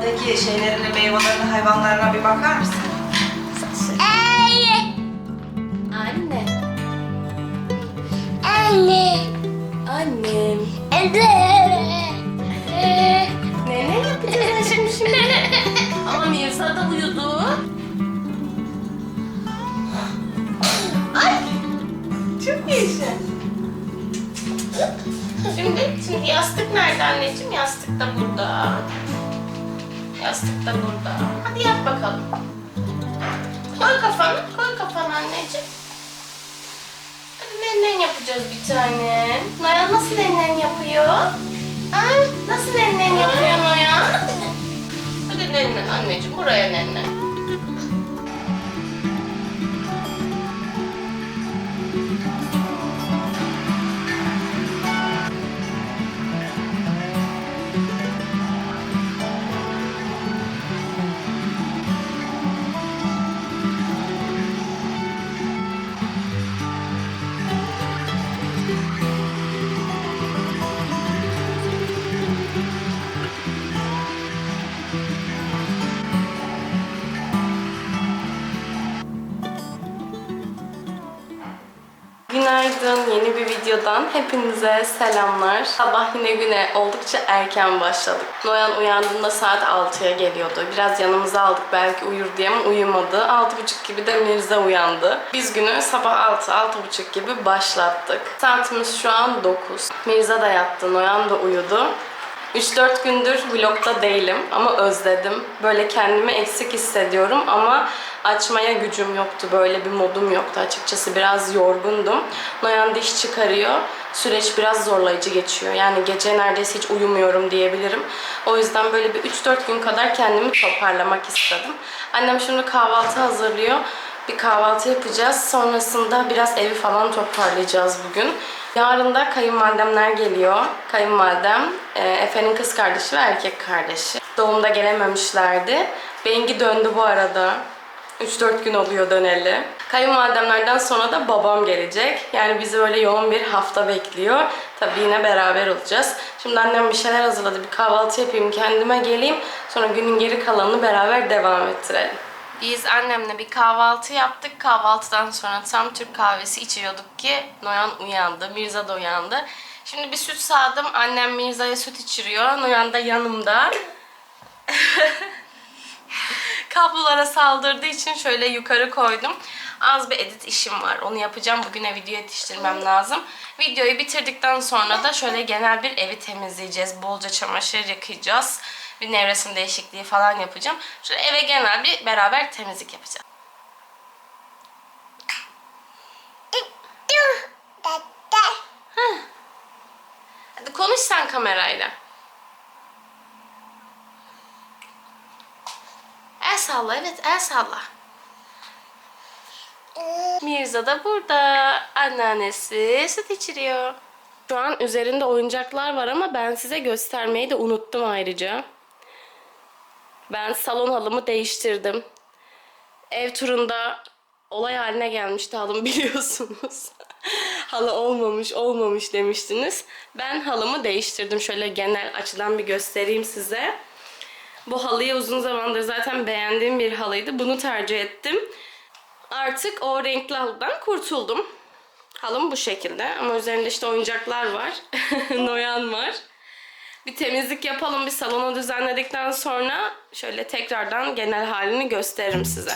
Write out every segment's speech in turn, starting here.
dolaptaki şeylerine, meyvelerine, hayvanlarına bir bakar mısın? Anne. Anne. Annem. Anne. Nene yapacağız şimdi şimdi. Ama Mirza da uyudu. Ay. Çok yaşa. Şimdi, şimdi yastık nerede anneciğim? Yastık da burada. Yastık da burada. Hadi yap bakalım. Koy kafanı, koy kafanı anneciğim. Hadi nennen yapacağız bir tane. Noya nasıl nennen yapıyor? Ha? Nasıl nennen yapıyor Noya? Hadi nennen anneciğim, buraya nennen. Yeni bir videodan hepinize selamlar. Sabah yine güne oldukça erken başladık. Noyan uyandığında saat 6'ya geliyordu. Biraz yanımıza aldık belki uyur diye ama uyumadı. 6.30 gibi de Mirza uyandı. Biz günü sabah 6, 6.30 gibi başlattık. Saatimiz şu an 9. Mirza da yattı, Noyan da uyudu. 3-4 gündür vlogda değilim ama özledim. Böyle kendimi eksik hissediyorum ama açmaya gücüm yoktu. Böyle bir modum yoktu açıkçası. Biraz yorgundum. Noyan diş çıkarıyor. Süreç biraz zorlayıcı geçiyor. Yani gece neredeyse hiç uyumuyorum diyebilirim. O yüzden böyle bir 3-4 gün kadar kendimi toparlamak istedim. Annem şimdi kahvaltı hazırlıyor. Bir kahvaltı yapacağız. Sonrasında biraz evi falan toparlayacağız bugün. Yarın da kayınvalidemler geliyor. Kayınvalidem, e, Efe'nin kız kardeşi ve erkek kardeşi. Doğumda gelememişlerdi. Bengi döndü bu arada. 3-4 gün oluyor döneli. Kayınvalidemlerden sonra da babam gelecek. Yani bizi böyle yoğun bir hafta bekliyor. Tabii yine beraber olacağız. Şimdi annem bir şeyler hazırladı. Bir kahvaltı yapayım, kendime geleyim. Sonra günün geri kalanını beraber devam ettirelim. Biz annemle bir kahvaltı yaptık. Kahvaltıdan sonra tam Türk kahvesi içiyorduk ki Noyan uyandı. Mirza da uyandı. Şimdi bir süt sağdım. Annem Mirza'ya süt içiriyor. Noyan da yanımda. kablolara saldırdığı için şöyle yukarı koydum. Az bir edit işim var. Onu yapacağım. Bugüne video yetiştirmem lazım. Videoyu bitirdikten sonra da şöyle genel bir evi temizleyeceğiz. Bolca çamaşır yıkayacağız. Bir nevresim değişikliği falan yapacağım. Şöyle eve genel bir beraber temizlik yapacağız. Hadi konuş sen kamerayla. El salla evet el salla. Mirza da burada. Anneannesi süt içiriyor. Şu an üzerinde oyuncaklar var ama ben size göstermeyi de unuttum ayrıca. Ben salon halımı değiştirdim. Ev turunda olay haline gelmişti halım biliyorsunuz. Halı olmamış olmamış demiştiniz. Ben halımı değiştirdim. Şöyle genel açıdan bir göstereyim size. Bu halıyı uzun zamandır zaten beğendiğim bir halıydı. Bunu tercih ettim. Artık o renkli halıdan kurtuldum. Halım bu şekilde ama üzerinde işte oyuncaklar var. Noyan var. Bir temizlik yapalım, bir salonu düzenledikten sonra şöyle tekrardan genel halini gösteririm size.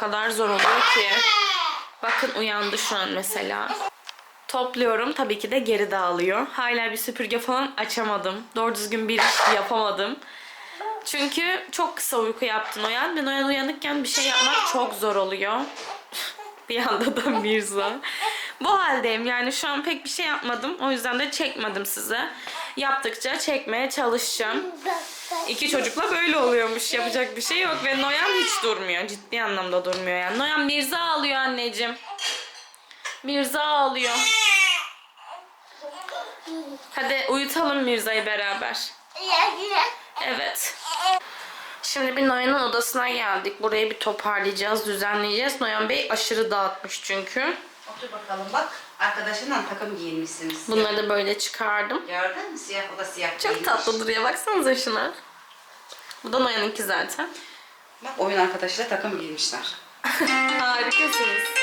Kadar zor oluyor ki. Bakın uyandı şu an mesela. Topluyorum. Tabii ki de geri dağılıyor. Hala bir süpürge falan açamadım. Doğru düzgün bir iş yapamadım. Çünkü çok kısa uyku yaptı Noyan ve Noyan uyanıkken bir şey yapmak çok zor oluyor. bir yanda da Mirza. Bu haldeyim yani şu an pek bir şey yapmadım. O yüzden de çekmedim size. Yaptıkça çekmeye çalışacağım. İki çocukla böyle oluyormuş. Yapacak bir şey yok. Ve Noyan hiç durmuyor. Ciddi anlamda durmuyor yani. Noyan Mirza ağlıyor anneciğim. Mirza ağlıyor. Hadi uyutalım Mirza'yı beraber. Evet. Şimdi bir Noyan'ın odasına geldik. Burayı bir toparlayacağız, düzenleyeceğiz. Noyan Bey aşırı dağıtmış çünkü. Otur bakalım bak. Arkadaşınla takım giyinmişsiniz. Bunları da böyle çıkardım. Gördün mü? Siyah o da siyah Çok giymiş. tatlı duruyor. Baksanıza şuna. Bu da Noyan'ınki zaten. Bak oyun arkadaşıyla takım giymişler. Harikasınız.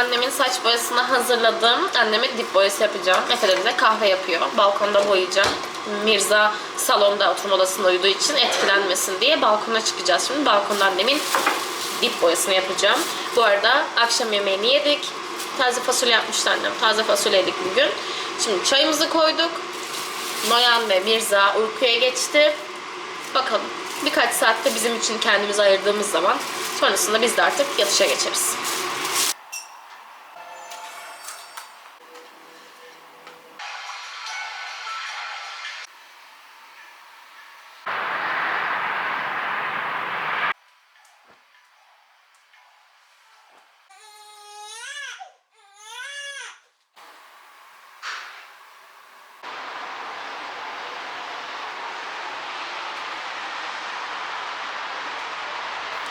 Annemin saç boyasını hazırladım. Anneme dip boyası yapacağım. Efe de kahve yapıyor. Balkonda boyayacağım. Mirza salonda oturma odasında uyuduğu için etkilenmesin diye balkona çıkacağız. Şimdi balkonda annemin dip boyasını yapacağım. Bu arada akşam yemeğini yedik. Taze fasulye yapmıştı annem. Taze fasulye yedik bugün. Şimdi çayımızı koyduk. Noyan ve Mirza uykuya geçti. Bakalım. Birkaç saatte bizim için kendimizi ayırdığımız zaman sonrasında biz de artık yatışa geçeriz.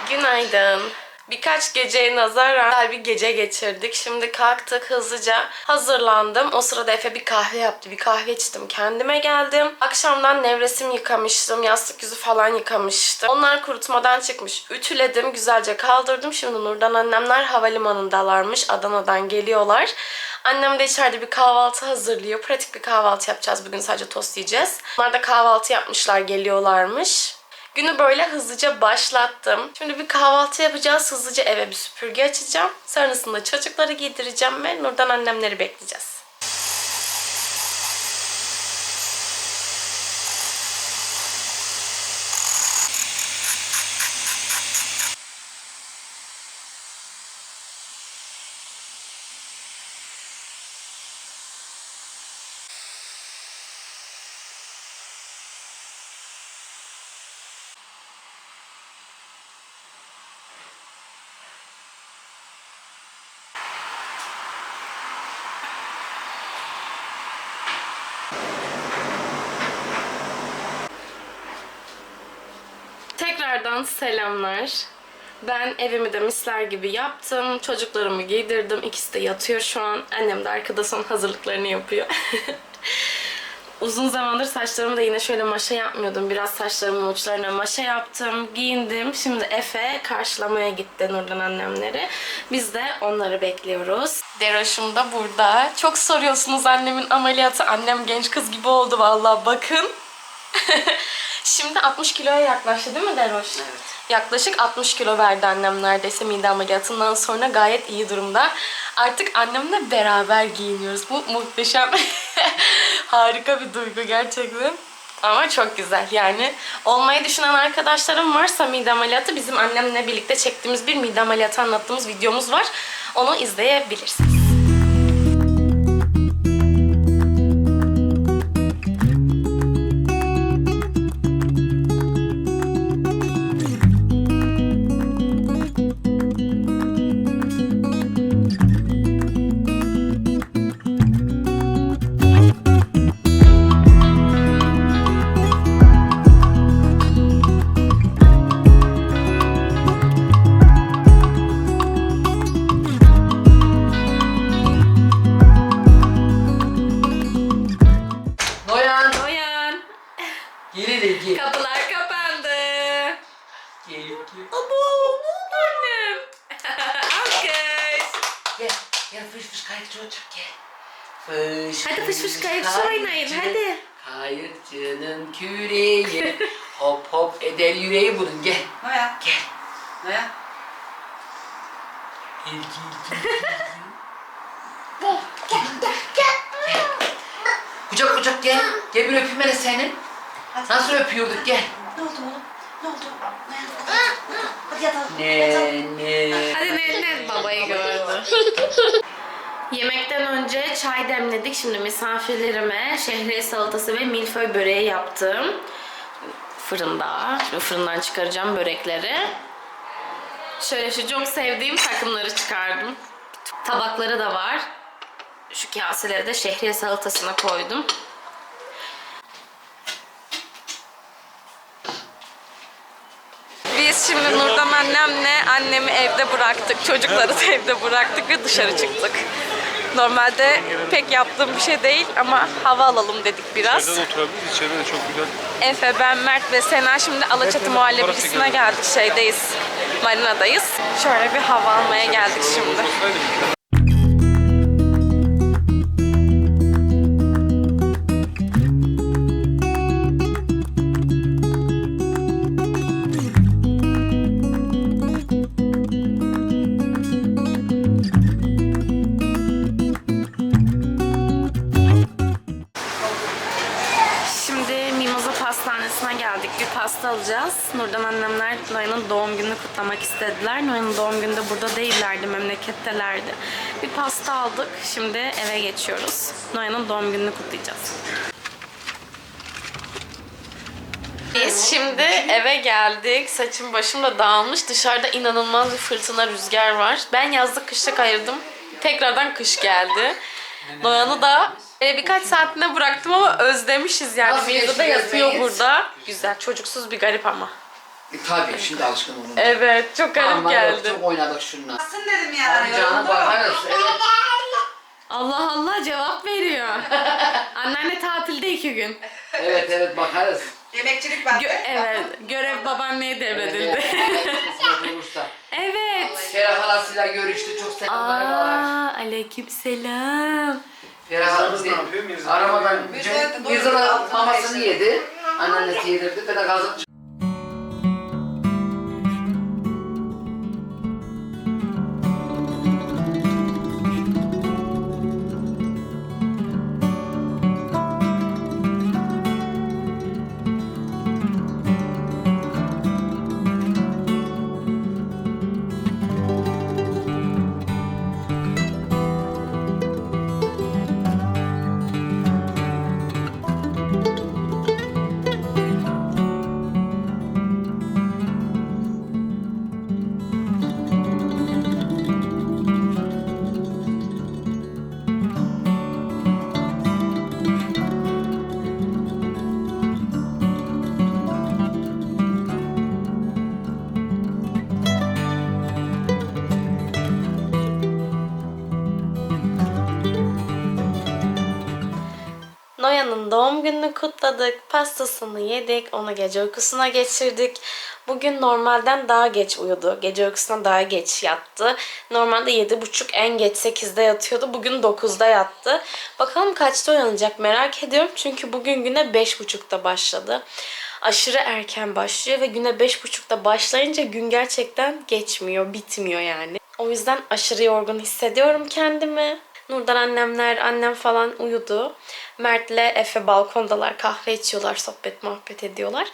Günaydın. Birkaç geceye nazaran güzel bir gece geçirdik. Şimdi kalktık hızlıca hazırlandım. O sırada Efe bir kahve yaptı. Bir kahve içtim. Kendime geldim. Akşamdan nevresim yıkamıştım. Yastık yüzü falan yıkamıştım. Onlar kurutmadan çıkmış. Ütüledim. Güzelce kaldırdım. Şimdi Nurdan annemler havalimanındalarmış. Adana'dan geliyorlar. Annem de içeride bir kahvaltı hazırlıyor. Pratik bir kahvaltı yapacağız. Bugün sadece tost yiyeceğiz. Onlar da kahvaltı yapmışlar. Geliyorlarmış. Günü böyle hızlıca başlattım. Şimdi bir kahvaltı yapacağız. Hızlıca eve bir süpürge açacağım. Sonrasında çocukları giydireceğim ve Nurdan annemleri bekleyeceğiz. Selamlar. Ben evimi de misler gibi yaptım. Çocuklarımı giydirdim. İkisi de yatıyor şu an. Annem de arkada son hazırlıklarını yapıyor. Uzun zamandır saçlarımı da yine şöyle maşa yapmıyordum. Biraz saçlarımın uçlarına maşa yaptım, giyindim. Şimdi Efe karşılamaya gitti Nurdan annemleri. Biz de onları bekliyoruz. Deroş'um da burada. Çok soruyorsunuz annemin ameliyatı. Annem genç kız gibi oldu vallahi bakın. Şimdi 60 kiloya yaklaştı değil mi Deroş? Evet. Yaklaşık 60 kilo verdi annem neredeyse mide ameliyatından sonra gayet iyi durumda. Artık annemle beraber giyiniyoruz. Bu muhteşem, harika bir duygu gerçekten. Ama çok güzel yani. Olmayı düşünen arkadaşlarım varsa mide ameliyatı bizim annemle birlikte çektiğimiz bir mide ameliyatı anlattığımız videomuz var. Onu izleyebilirsiniz. Hadi. Nasıl öpüyorduk gel. Ne oldu oğlum? Ne oldu? Noya. Hadi yatalım. Ne Yatalım. ne. Hadi ne ne babayı gördü. Yemekten önce çay demledik. Şimdi misafirlerime şehriye salatası ve milföy böreği yaptım. Fırında. Şimdi fırından çıkaracağım börekleri. Şöyle şu çok sevdiğim takımları çıkardım. Tabakları da var. Şu kaseleri de şehriye salatasına koydum. Biz şimdi Nurdan annemle annemi evde bıraktık. Çocukları da evde bıraktık ve dışarı çıktık. Normalde pek yaptığım bir şey değil ama hava alalım dedik biraz. İçeride de oturabiliriz. İçeride de çok güzel. Efe, ben, Mert ve Sena şimdi Alaçatı muhallebisine geldik. Şeydeyiz, marinadayız. Şöyle bir hava almaya geldik. Şimdi istediler. Noyan'ın doğum günü de burada değillerdi, memlekettelerdi. Bir pasta aldık. Şimdi eve geçiyoruz. Noyan'ın doğum gününü kutlayacağız. Biz şimdi eve geldik. Saçım başım da dağılmış. Dışarıda inanılmaz bir fırtına rüzgar var. Ben yazlık kışlık ayırdım. Tekrardan kış geldi. Noyan'ı da e, birkaç saatine bıraktım ama özlemişiz yani. Mirza da yatıyor burada. Güzel, çocuksuz bir garip ama. E, tabii şimdi alışkın olun. Evet, çok garip Ama geldi. Çok oynadık şununla. Aslında dedim yani. Canım bakarız. Evet. Allah Allah cevap veriyor. Anneanne tatilde iki gün. Evet evet bakarız. Yemekçilik bende. Gö- evet, görev babaanneye devredildi. Kısmet olursa. evet. Ferah halasıyla görüştü. Çok selamlar var. Aa, aleyküm selam. Ferah halası? Aramadan Mirza, da Mirza altına mamasını yedi. Anneannesi yedirdi. Ben de gazım gününü kutladık. Pastasını yedik. Onu gece uykusuna geçirdik. Bugün normalden daha geç uyudu. Gece uykusuna daha geç yattı. Normalde 7.30 en geç 8'de yatıyordu. Bugün 9'da yattı. Bakalım kaçta uyanacak merak ediyorum. Çünkü bugün güne 5.30'da başladı. Aşırı erken başlıyor ve güne 5.30'da başlayınca gün gerçekten geçmiyor, bitmiyor yani. O yüzden aşırı yorgun hissediyorum kendimi. Nurdan annemler, annem falan uyudu. Mert'le Efe balkondalar, kahve içiyorlar, sohbet muhabbet ediyorlar.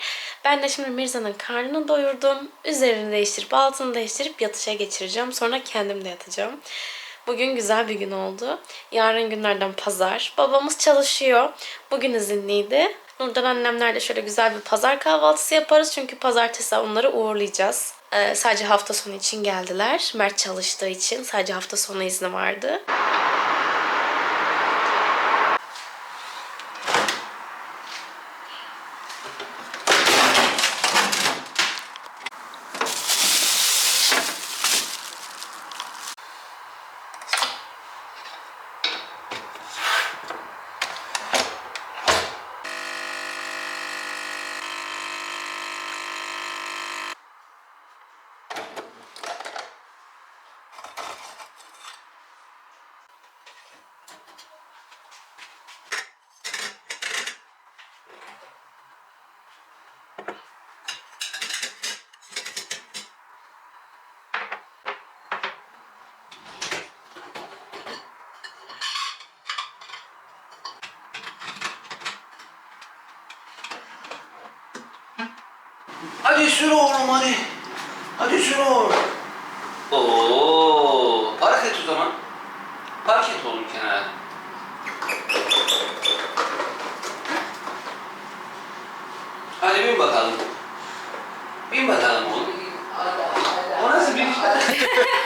Ben de şimdi Mirza'nın karnını doyurdum. Üzerini değiştirip, altını değiştirip yatışa geçireceğim. Sonra kendim de yatacağım. Bugün güzel bir gün oldu. Yarın günlerden pazar. Babamız çalışıyor. Bugün izinliydi. Nurdan annemlerle şöyle güzel bir pazar kahvaltısı yaparız. Çünkü pazartesi onları uğurlayacağız. Ee, sadece hafta sonu için geldiler. Mert çalıştığı için sadece hafta sonu izni vardı. Hadi sür oğlum hadi. Hadi sür oğlum. Oo, park et o zaman. Park et oğlum kenara. Hadi bin bakalım. Bin bakalım oğlum. O nasıl bir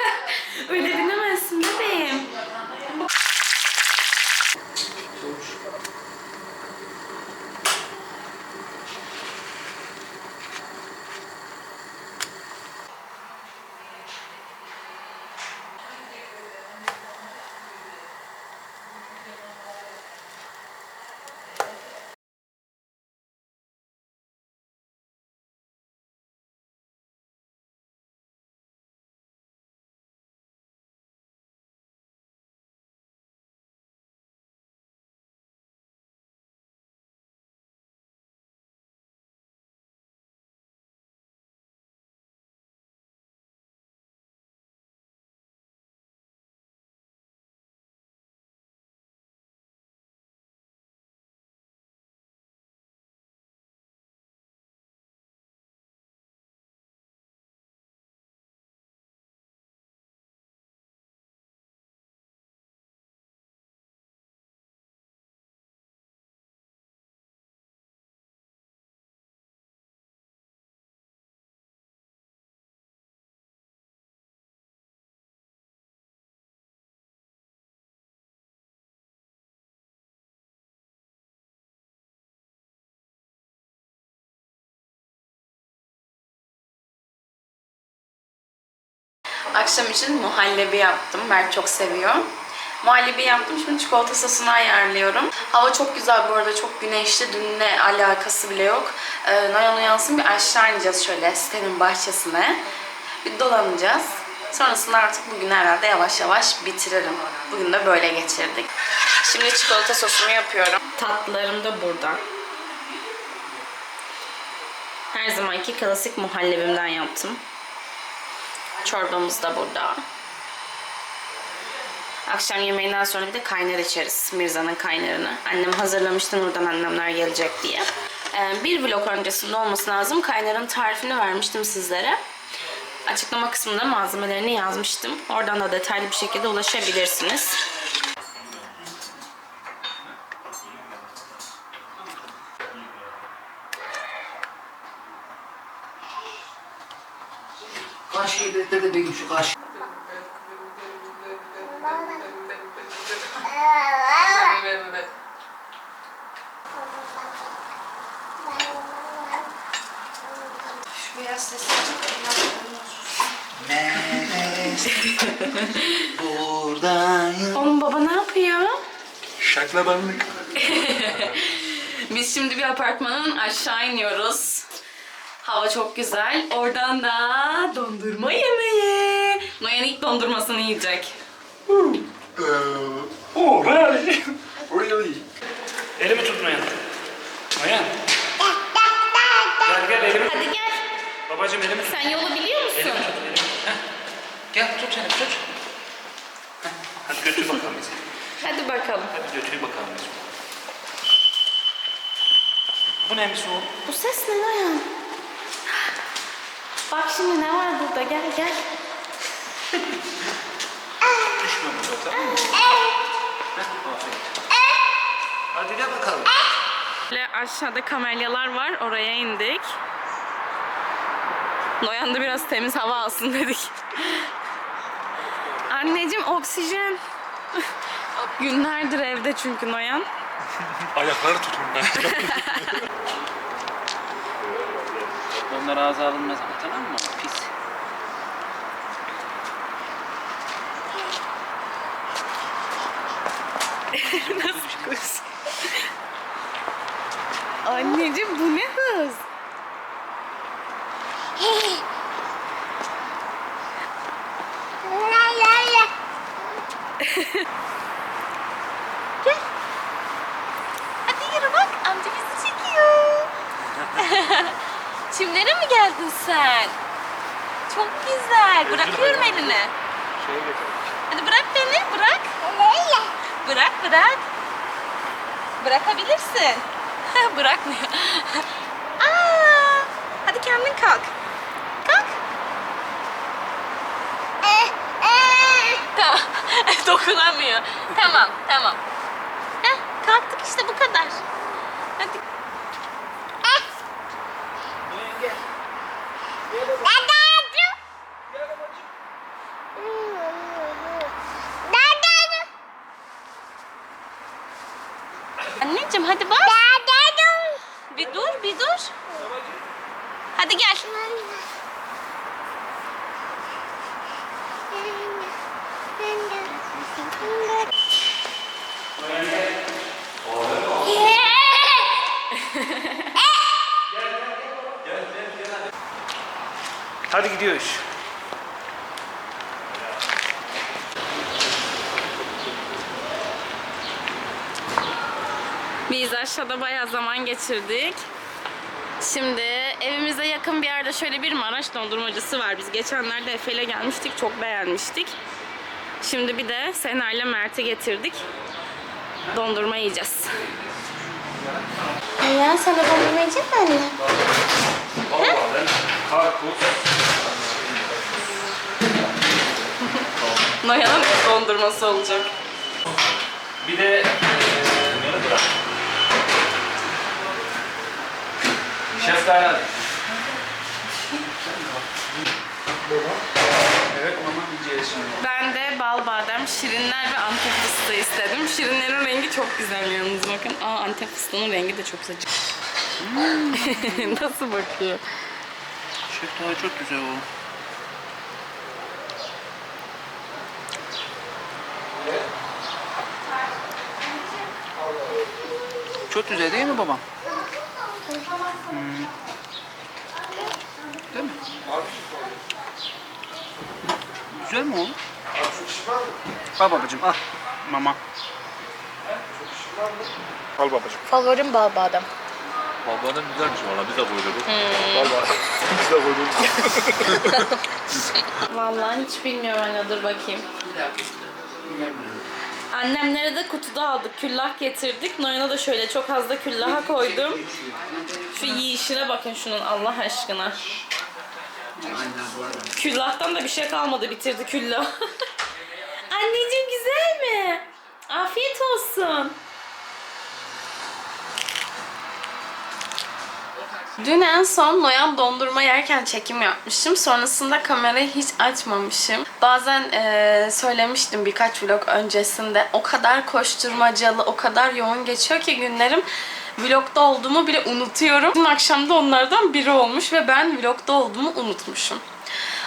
Akşam için muhallebi yaptım. Mert çok seviyor. Muhallebi yaptım. Şimdi çikolata sosunu ayarlıyorum. Hava çok güzel bu arada. Çok güneşli. Dünle alakası bile yok. Ee, Noyan uyansın bir aşağı ineceğiz şöyle sitenin bahçesine. Bir dolanacağız. Sonrasında artık bugün herhalde yavaş yavaş bitiririm. Bugün de böyle geçirdik. Şimdi çikolata sosumu yapıyorum. Tatlılarım da burada. Her zamanki klasik muhallebimden yaptım. Çorbamız da burada. Akşam yemeğinden sonra bir de kaynar içeriz. Mirza'nın kaynarını. Annem hazırlamıştı Nurdan annemler gelecek diye. Ee, bir vlog öncesinde olması lazım. Kaynarın tarifini vermiştim sizlere. Açıklama kısmında malzemelerini yazmıştım. Oradan da detaylı bir şekilde ulaşabilirsiniz. Karşıyı da benim şu beyaz sesi Buradayım. Oğlum baba ne yapıyor? Şaklabanlık. Biz şimdi bir apartmanın aşağı iniyoruz. Hava çok güzel. Oradan da dondurma yemeği. Noyan ilk dondurmasını yiyecek. Oh really? really? Elimi tut Noyan. Noyan. Gel gel elimi tut. Hadi gel. Babacım elimi tut. Sen yolu biliyor musun? Elimi tut elimi. Heh. Gel tut elimi tut. Heh. Hadi götür bakalım bizi. Hadi bakalım. Hadi götür bakalım bizi. Bu neymiş o? Bu ses ne Noyan? Bak şimdi ne var burada gel gel. Düşme burada tamam mı? Heh, aferin. Hadi gel bakalım. Böyle aşağıda kamelyalar var. Oraya indik. Noyan da biraz temiz hava alsın dedik. Anneciğim oksijen. Günlerdir evde çünkü Noyan. Ayakları tutun ben. Onlar ağza alınmaz ama tamam mı? Pis. Anneciğim bu ne hız? La. Hadi yürü bak amca bizi çekiyor. Çimlere mi geldin sen? Çok güzel. Bırakıyorum elini. Hadi bırak beni bırak. Bırak bırak. Bırakabilirsin. Bırakmıyor. Aa, hadi kendin kalk. Kalk. Tamam. Dokunamıyor. Tamam tamam. Heh, kalktık işte bu kadar. Hadi. Anneciğim hadi bak. Bir dur bir dur. Hadi gel. Hadi gidiyoruz. Biz aşağıda bayağı zaman geçirdik. Şimdi evimize yakın bir yerde şöyle bir Maraş dondurmacısı var. Biz geçenlerde Efe ile gelmiştik. Çok beğenmiştik. Şimdi bir de Sena ile Mert'i getirdik. Dondurma yiyeceğiz. Ya sana dondurma yiyecek mi anne? Karpuz. Noyan'ın dondurması olacak. Bir de eee. Şeftali hadi. Evet mama yiyeceğiz şimdi. Ben de bal badem, şirinler ve antep fıstığı istedim. Şirinlerin rengi çok güzel yalnız bakın. Aa antep fıstığının rengi de çok güzel. Nasıl bakıyor? Şeftali çok güzel o. Çok güzel değil mi babam? Hmm. Değil mi? Güzel mi oğlum? Al babacığım al. Mama. Al babacığım. Favorim bal Balbanın güzelmiş valla biz de koyduk. Valla. Biz de koyduk. Vallahi hiç bilmiyorum anne dur bakayım. Annemlere de kutuda aldık. Küllah getirdik. Noyan'a da şöyle çok az da küllaha koydum. Şu yiyişine bakın şunun Allah aşkına. Küllahtan da bir şey kalmadı. Bitirdi küllah. Anneciğim güzel mi? Afiyet olsun. Dün en son Noyan dondurma yerken çekim yapmışım. Sonrasında kamerayı hiç açmamışım. Bazen eee, söylemiştim birkaç vlog öncesinde. O kadar koşturmacalı, o kadar yoğun geçiyor ki günlerim. Vlogda olduğumu bile unutuyorum. Dün akşam da onlardan biri olmuş ve ben vlogda olduğumu unutmuşum.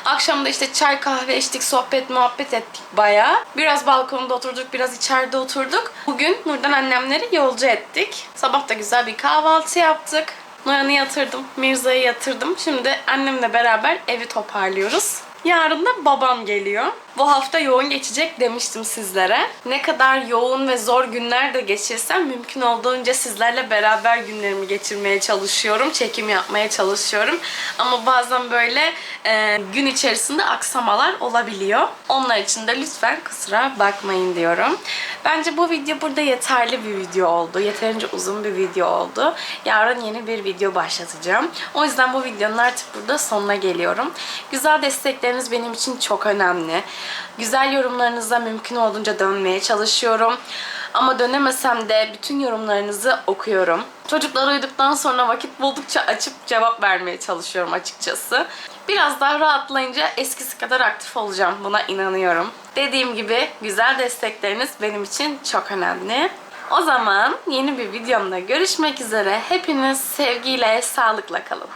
Akşam da işte çay kahve içtik, sohbet muhabbet ettik bayağı. Biraz balkonda oturduk, biraz içeride oturduk. Bugün Nurdan annemleri yolcu ettik. Sabah da güzel bir kahvaltı yaptık. Noyan'ı yatırdım, Mirza'yı yatırdım. Şimdi annemle beraber evi toparlıyoruz. Yarın da babam geliyor. Bu hafta yoğun geçecek demiştim sizlere. Ne kadar yoğun ve zor günler de geçirsem mümkün olduğunca sizlerle beraber günlerimi geçirmeye çalışıyorum. Çekim yapmaya çalışıyorum. Ama bazen böyle e, gün içerisinde aksamalar olabiliyor. Onlar için de lütfen kusura bakmayın diyorum. Bence bu video burada yeterli bir video oldu. Yeterince uzun bir video oldu. Yarın yeni bir video başlatacağım. O yüzden bu videonun artık burada sonuna geliyorum. Güzel destekleriniz benim için çok önemli. Güzel yorumlarınıza mümkün olduğunca dönmeye çalışıyorum. Ama dönemesem de bütün yorumlarınızı okuyorum. Çocuklar uyuduktan sonra vakit buldukça açıp cevap vermeye çalışıyorum açıkçası. Biraz daha rahatlayınca eskisi kadar aktif olacağım. Buna inanıyorum. Dediğim gibi güzel destekleriniz benim için çok önemli. O zaman yeni bir videomda görüşmek üzere. Hepiniz sevgiyle, sağlıkla kalın.